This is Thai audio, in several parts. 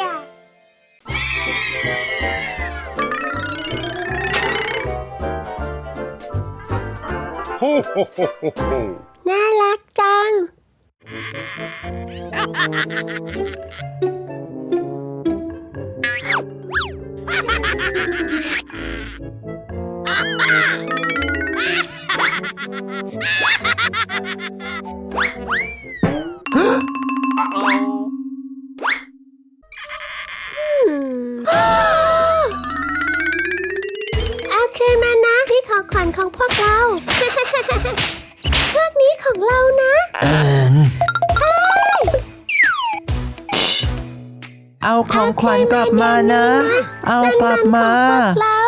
จ้ะ Ho, ho, ho, ho, ho. น่ารักจัง Uh-oh. พวกนี้ของเรานะเอาของขวัญกลับมานะ เอากลับมานั่นนของพวกเรา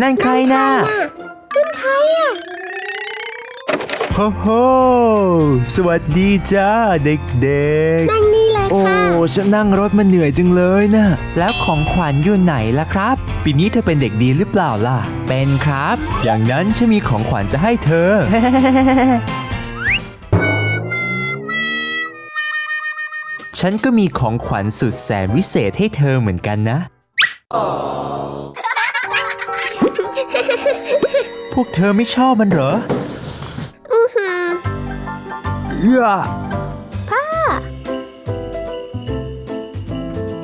นั่นใครนะนั่นใครอะโฮโฮสวัสดีจ้าเด็กนั่งนี่เลยๆ โอ้ค่ะ ฉันนั่งรถมาเหนื่อยจังเลยนะ แล้วของขวัญอยู่ไหนล่ะครับ ปีนี้เธอเป็นเด็กดีหรือเปล่าล่ะ เป็นครับ อย่างนั้นฉันมีของขวัญจะให้เธอ ฉันก็มีของขวัญสุดแสนวิเศษให้เธอเหมือนกันนะ พวกเธอไม่ชอบมันเหรอ อือหือ เอื้อพ่อ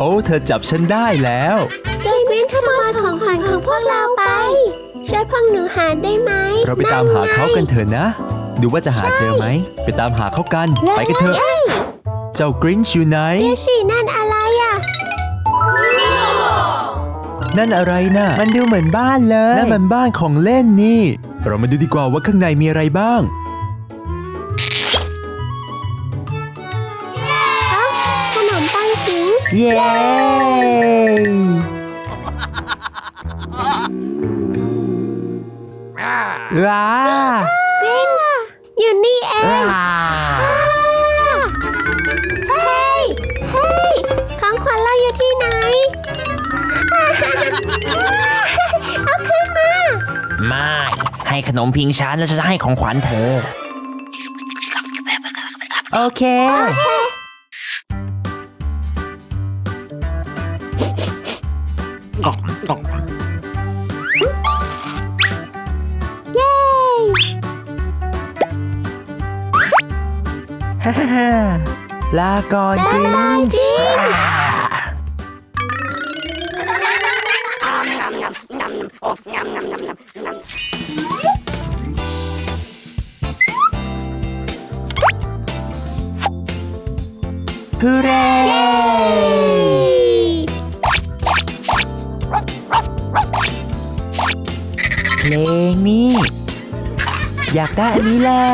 อ้เธอจับฉันได้แล้วเจมินขโมยของขวัญของพวกเราไป ช่วยพวกหนูหาได้ไหมเราไปตามหาเขากันเถอะนะ ดูว่าจะหาเจอไหม ไปตามหาเขากัน ไปกันเถอะ เจ้ากรินช์อยู่ไหนเดี๋ยวสินั่นอะไรอะ นั่นอะไรนะ่ะ มันดูเหมือนบ้านเลย นั่นมันบ้านของเล่นนี่ เรามาดูดีกว่าว่าข้างในมีอะไรบ้าง เย้ว้ารินอยู่นี่เองว้าเฮ้ย เฮ้ย ของขวัญเราอยู่ที่ไหน เอาขึ้นมา ไม่ให้ขนมพิงฉันแล้วฉันจะให้ของขวัญเธอ โอเคเย้ฮ่า ฮ่าฮ่าลาก่อนกรินช์ฮูเร่ อยากได้อันนี้แหละ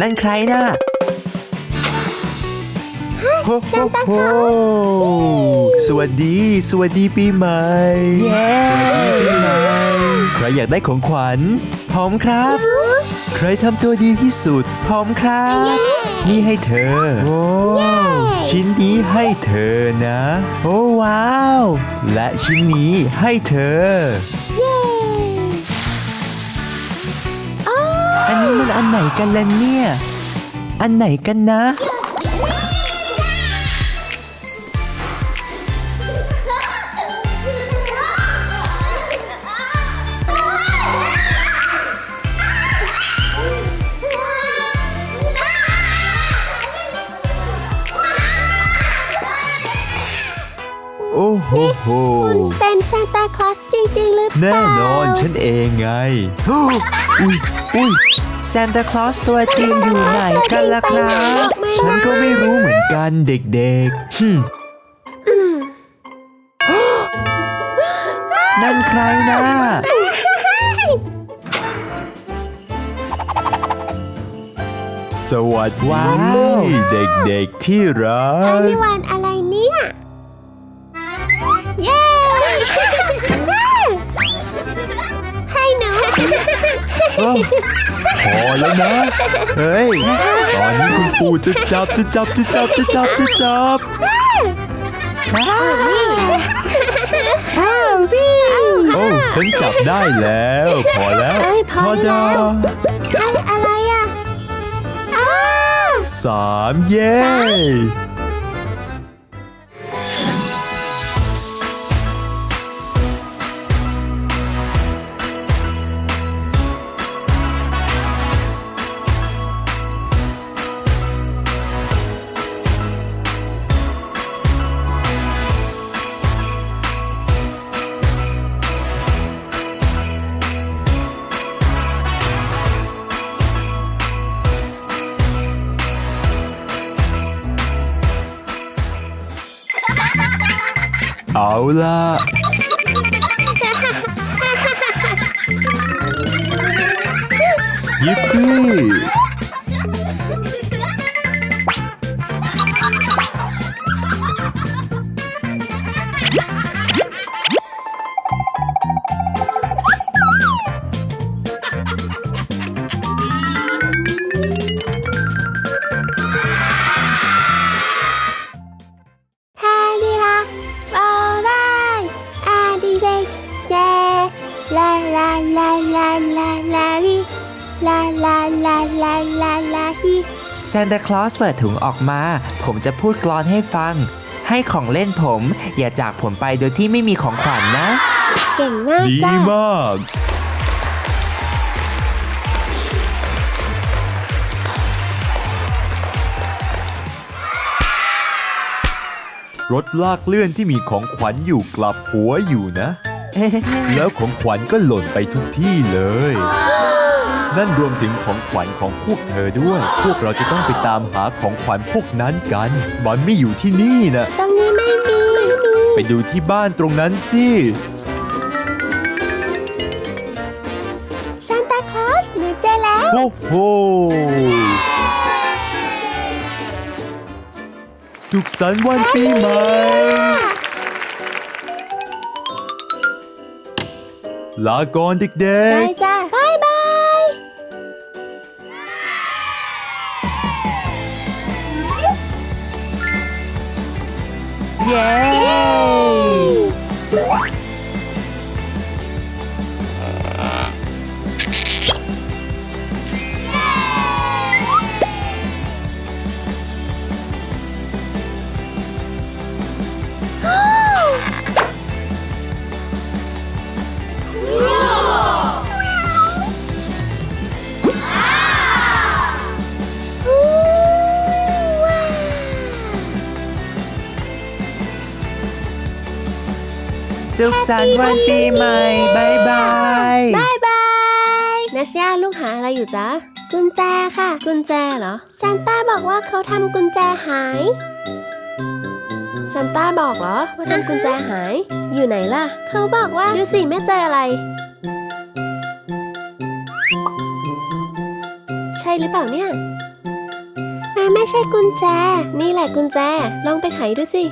นั่นใครนะโฮโฮโฮสวัสดี สวัสดีปีใหม่เย้ปีใหม่ ใครอยากได้ของขวัญ พร้อมครับ ใครทำตัวดีที่สุด พร้อมครับ นี่ให้เธอ โอ้ชิ้นนี้ให้เธอนะ โอ้ว้าว และชิ้นนี้ให้เธอเย้โอ้อันนี้มันอันไหนกันล่ะเนี่ย อันไหนกันนะ โอ้โหโหเป็นซานตาคลอสจริง ๆ หรือเปล่า แน่นอนฉันเองไง อุ้ยอุ้ยซานตาคลอสตัวจริงอยู่ไหนกันล่ะครับ ฉันก็ไม่รู้เหมือนกันเด็กๆฮึมนั่นใครนะสวัสดีว้าวเด็กๆที่รัอันกนี้วันอะไร อ้าพอแล้วนะ เฮ้ย ตอนนี้คุณปู่จะจับจะจับจะจับจะจับจะจับอ้าวพี่โอ้ฉันจับได้แล้ว พอแล้วเอ้ยพอได้ดาแล้วอะไรอะไรอะอ้าสามเย้ เอ ซานตาคลอสเปิดถุงออกมา ผมจะพูดกลอนให้ฟัง ให้ของเล่นผม อย่าจากผมไปโดยที่ไม่มีของขวัญนะ เก่งมากดีจ้ะมาก รถลากเลื่อนที่มีของขวัญอยู่กลับหัวอยู่นะ แล้วของขวัญก็หล่นไปทุกที่เลย นั่นรวมถึงของขวัญของพวกเธอด้วย พวกเราจะต้องไปตามหาของขวัญพวกนั้นกันมันไม่อยู่ที่นี่นะตรงนี้ไม่มีไปดูที่บ้านตรงนั้นสิซานตาคลอสหนูเจอแล้ว โอ้โห สุขสันต์วันปีใหม่ ลาก่อนเด็ไปกจ้ะบายบาย เสุขสันต์วันปีใหม่บายบายบายบายนัชยาลูกหาอะไรอยู่จ๊ะ กุญแจค่ะ กุญแจเหรอซานต้าบอกว่าเขาทำกุญแจหายซานต้าบอกเหรอว่าทำกุญแจหาย อยู่ไหนล่ะ เขาบอกว่าดูสิไม่เจออะไร ใช่หรือเปล่าเนี่ยมันไม่ใช่กุญแจ นี่แหละกุญแจ ลองไปไขดูสิ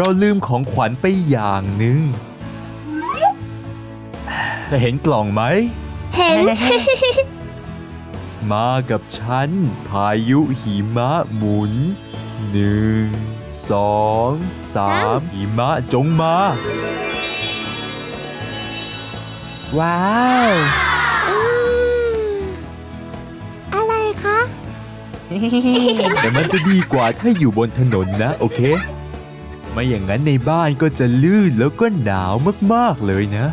เราลืมของขวัญไปอย่างหนึ่งเธอเห็นกล่องไหม เห็น มากับฉัน พายุหิมะหมุนหนึ่งสองสามหิมะจงมา ว้าวอืมอะไรคะ แต่มันจะดีกว่าถ้าอยู่บนถนนนะ โอเค ไม่อย่างนั้นในบ้านก็จะลื่นแล้วก็หนาวมากๆเลยนะ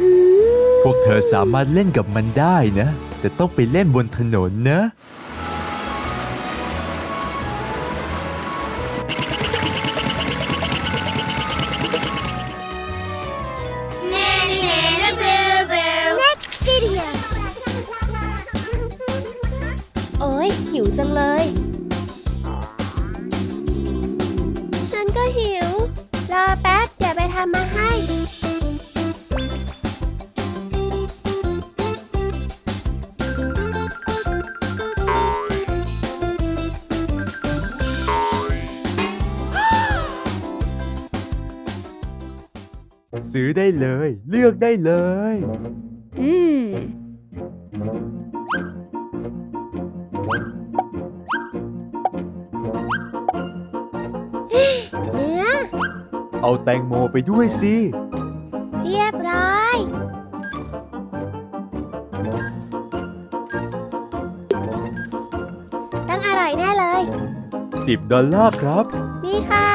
อืมพวกเธอสามารถเล่นกับมันได้นะ แต่ต้องไปเล่นบนถนนนะงเลย ฉันก็หิว รอแป๊บ เดี๋ยวไปทำมาให้ ซื้อได้เลย เลือกได้เลย อืม เอาแตงโมไปด้วยสิ เรียบร้อย ต้องอร่อยแน่เลย 10 ดอลลาร์ครับ นี่ค่ะ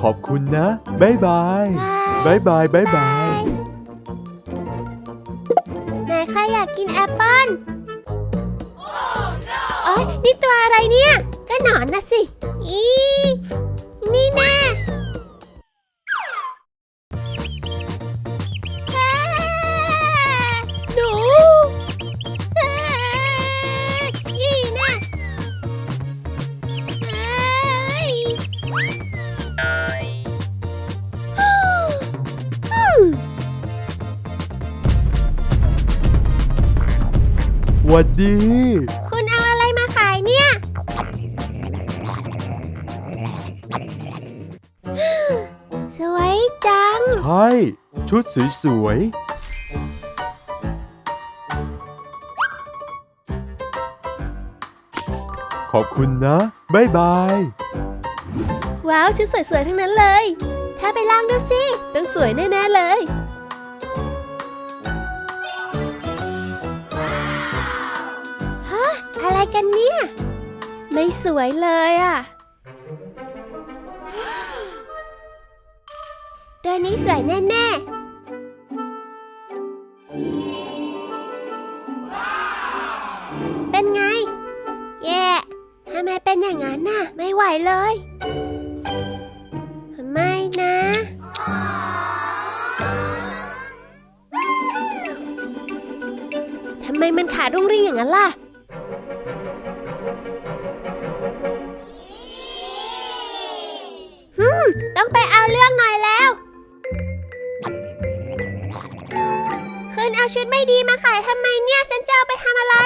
ขอบคุณนะบ๊ายบายบ๊ายบายบ๊ายบายไหนใครอยากกินแอปเปิ้ลโอ๊ยนี่ตัวอะไรเนี่ย ก็หนอนนะสิ อี วัดดี คุณเอาอะไรมาขายเนี่ย สวยจัง ใช่ ชุดสวยๆ ขอบคุณนะ บ๊ายบาย ว้าว ชุดสวยๆ ทั้งนั้นเลย ถ้าไปลองดูสิ ต้องสวยแน่ ๆ เลย กันเนี่ย ไม่สวยเลยอะตัวนี้สวยแน่ๆ เป็นไง แย่ทำไมเป็นอย่างนั้นน่ะ ไม่ไหวเลย ไม่นะ ทำไมมันขาดรุ่งริ่งอย่างนั้นล่ะ ต้องไปเอาเรื่องหน่อยแล้ว คืนเอาชุดไม่ดีมาขายทำไมเนี่ย ฉันจะเอาไปทำอะไร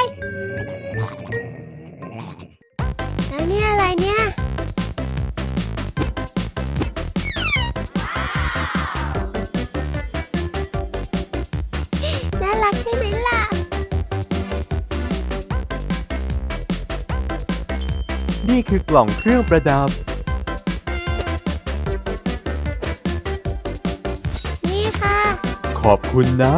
แล้วเนี่ยอะไรเนี่ย น่ารักใช่ไหมล่ะ นี่คือกล่องเครื่องประดับ ขอบคุณนะ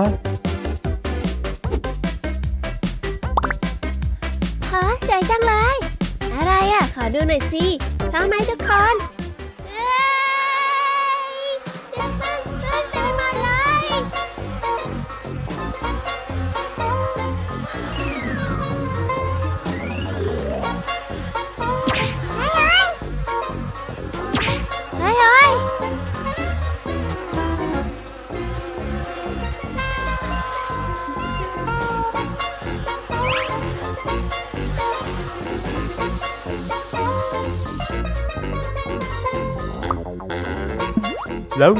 ฮะสวยจังเลย อะไรอะ ขอดูหน่อยสิพร้อมไหมทุกคน แล้ว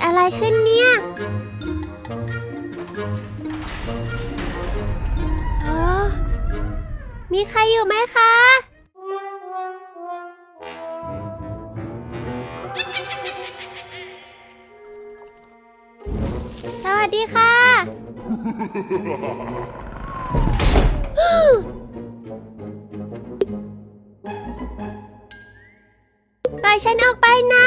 ดอะไรขึ้นเนี่ยเออมีใครอยู่ไหมคะ สวัสดีค่ะ ปล่อยฉันออกไปนะ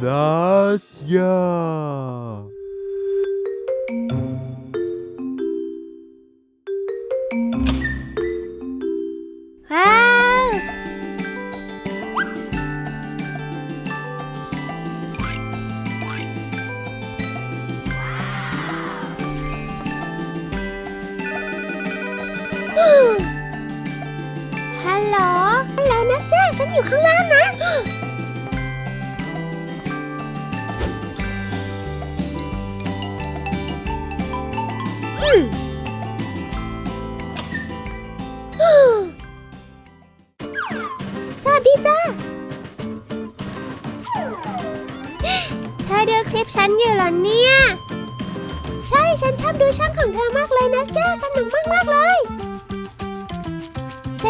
Настя.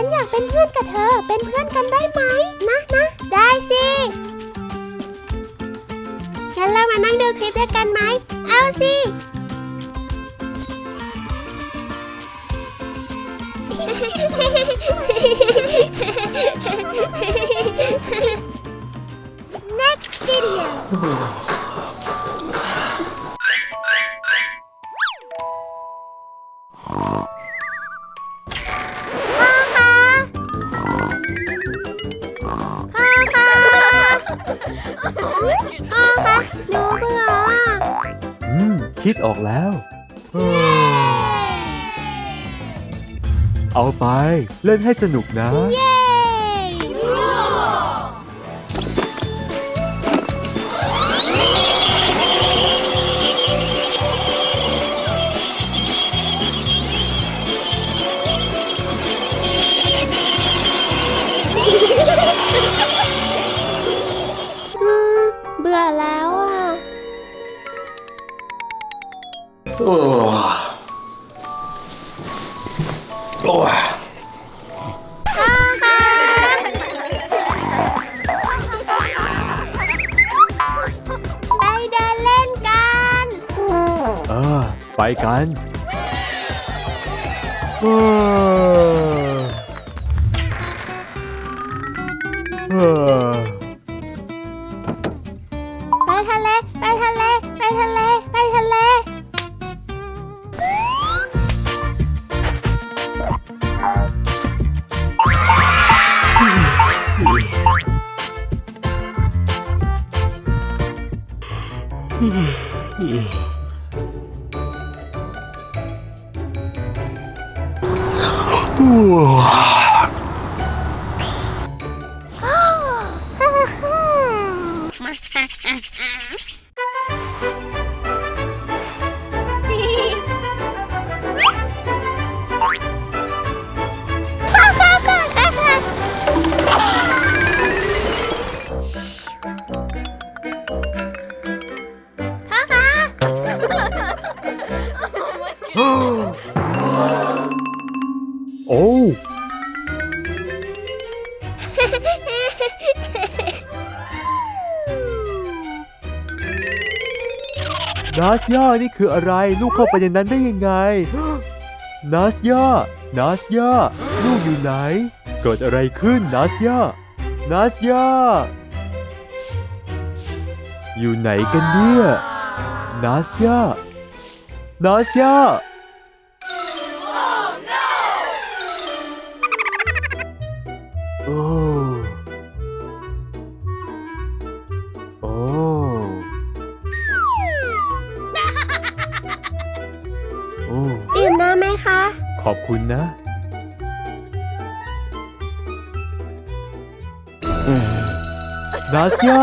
ฉันอยากเป็นเพื่อนกับเธอ เป็นเพื่อนกันได้ไหมนะนะได้สิงั้นเรามานั่งดูคลิปด้วยกันไหม เอาสิ next video คิดออกแล้ว เอาไปเล่นให้สนุกนะ y e a 우와. ย่านี่คืออะไร ลูกเข้าไปในนั้นได้ยังไงนาสย่านาสย่าลูกอยู่ไหน เกิดอะไรขึ้นนาสย่านาสย่าอยู่ไหนกันเนี่ยนาสย่านาสย่า อบคุณนะ นาสยา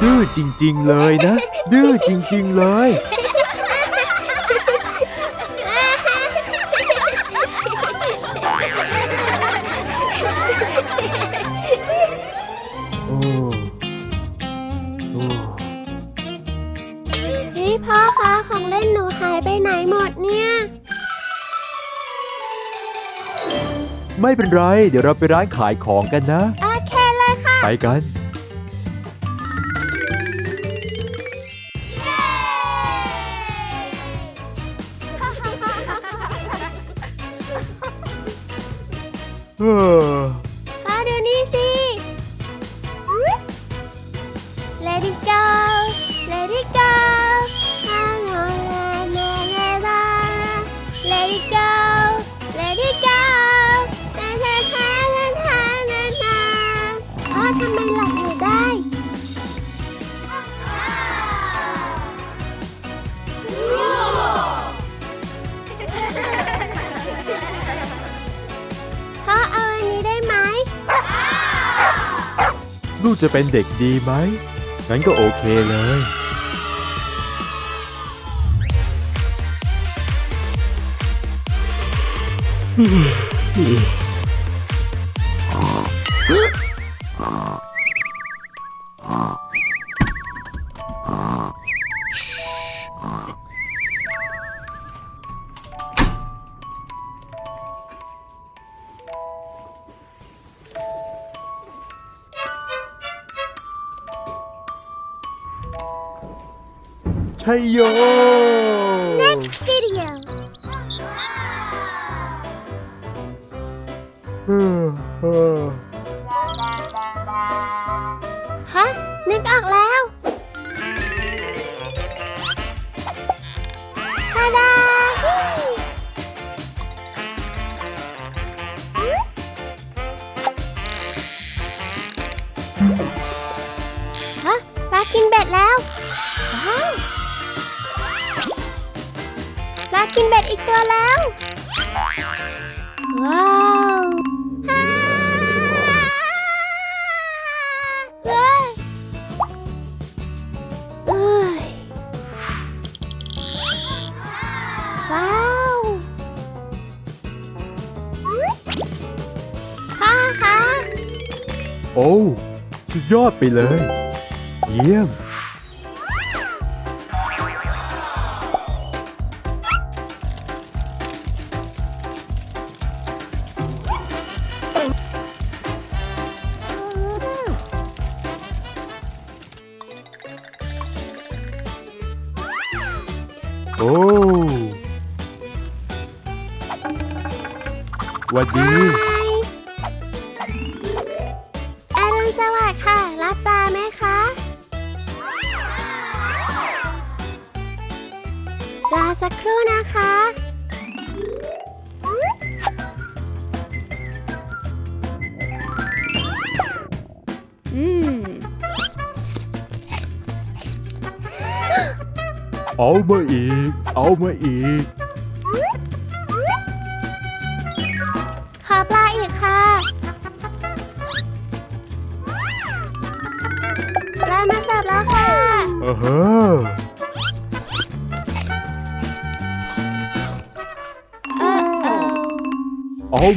ดื้อจริง ๆ เลยนะ ดื้อจริง ๆ เลย เล่นหนูหายไปไหนหมดเนี่ย ไม่เป็นไร เดี๋ยวเราไปร้านขายของกันนะ โอเคเลยค่ะ ไปกัน เออพ่อ จะเป็นเด็กดีไหม งั้นก็โอเคเลยชั โย video เออเออฮะ นึกออกแล้วทาดาฮ กินเบ็ดอีกตัวแล้ว ว้าวเฮ้ยเอ้ยว้าวพ่อคะ โอ้ สุดยอดไปเลย เยี่ยม วัดดี อรุณสวัสดิ์ค่ะ รับปลาไหมคะ รอสักครู่นะคะ อืม เอามาอีก เอามาอีก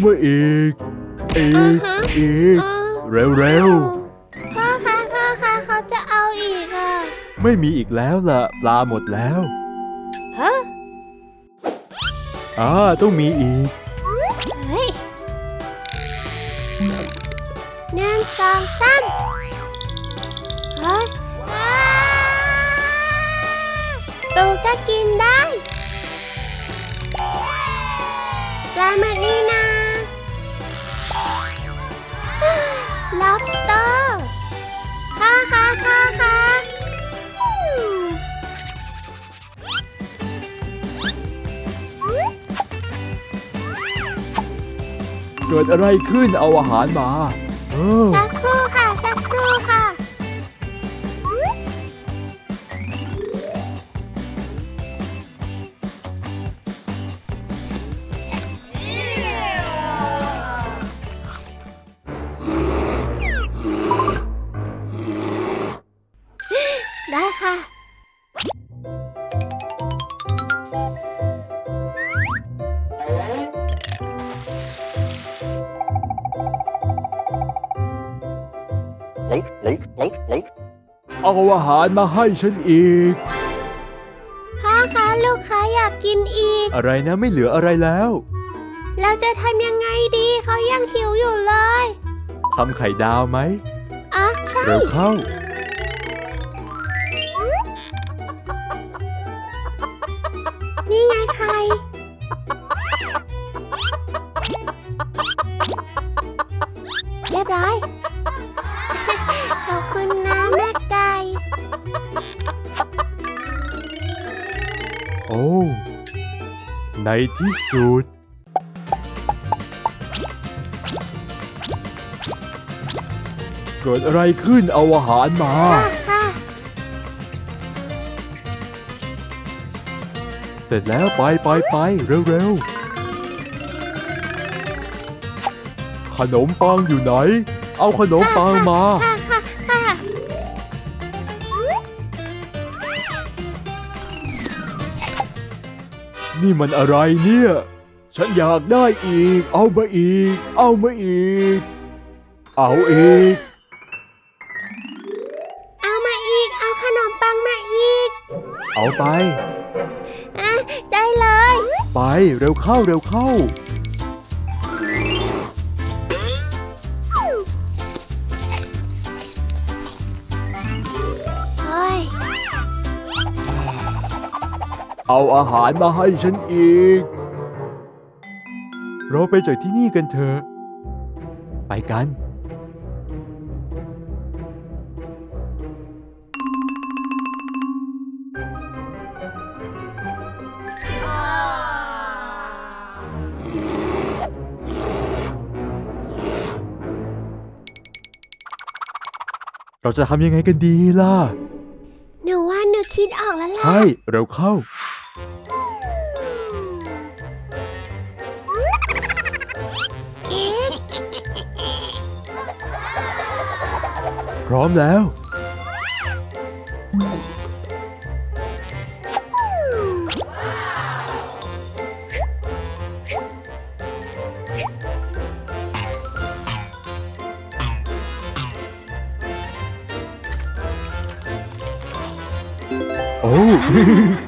มาอีก อีอ่าก ฮะอีกเออเร็วเร็วพ่อคะพ่อคะเขาจะเอาอีกอะๆ ไม่มีอีกแล้วล่ะ ปลาหมดแล้วฮะอ่าต้องมีอีก เฮ้ยหนึ่งสองสามเฮ้ยอ้ากินได้ปลาหมึกนี่นา lobster ค่ะค่ะค่ะค่ะอืมเกิดอะไรขึ้นเอาอาหารมาเออสักครู่ เอาอาหารมาให้ฉันอีก พ่อคะลูกค้าอยากกินอีก อะไรนะไม่เหลืออะไรแล้วเราจะทำยังไงดีเขายังหิวอยู่เลยทำไข่ดาวไหมอะใช่ เร็วเข้า ที่สุด เกิดอะไรขึ้นเอาอาหารมาค่ะค่ะเสร็จแล้วไปไปไปเร็วๆ ขนมปังอยู่ไหน เอาขนมปังมา นี่มันอะไรเนี่ย ฉันอยากได้อีก เอามาอีก เอามาอีก เอาอีก เอามาอีก เอาขนมปังมาอีกเอาไป อะได้เลย ไปเร็วเข้าเร็วเข้า เอาอาหารมาให้ฉันอีก เราไปจากที่นี่กันเถอะ ไปกัน เราจะทำยังไงกันดีล่ะ หนูว่าหนูคิดออกแล้วล่ะ ใช่ เร็วเข้า ร้อมแล้ว โอ้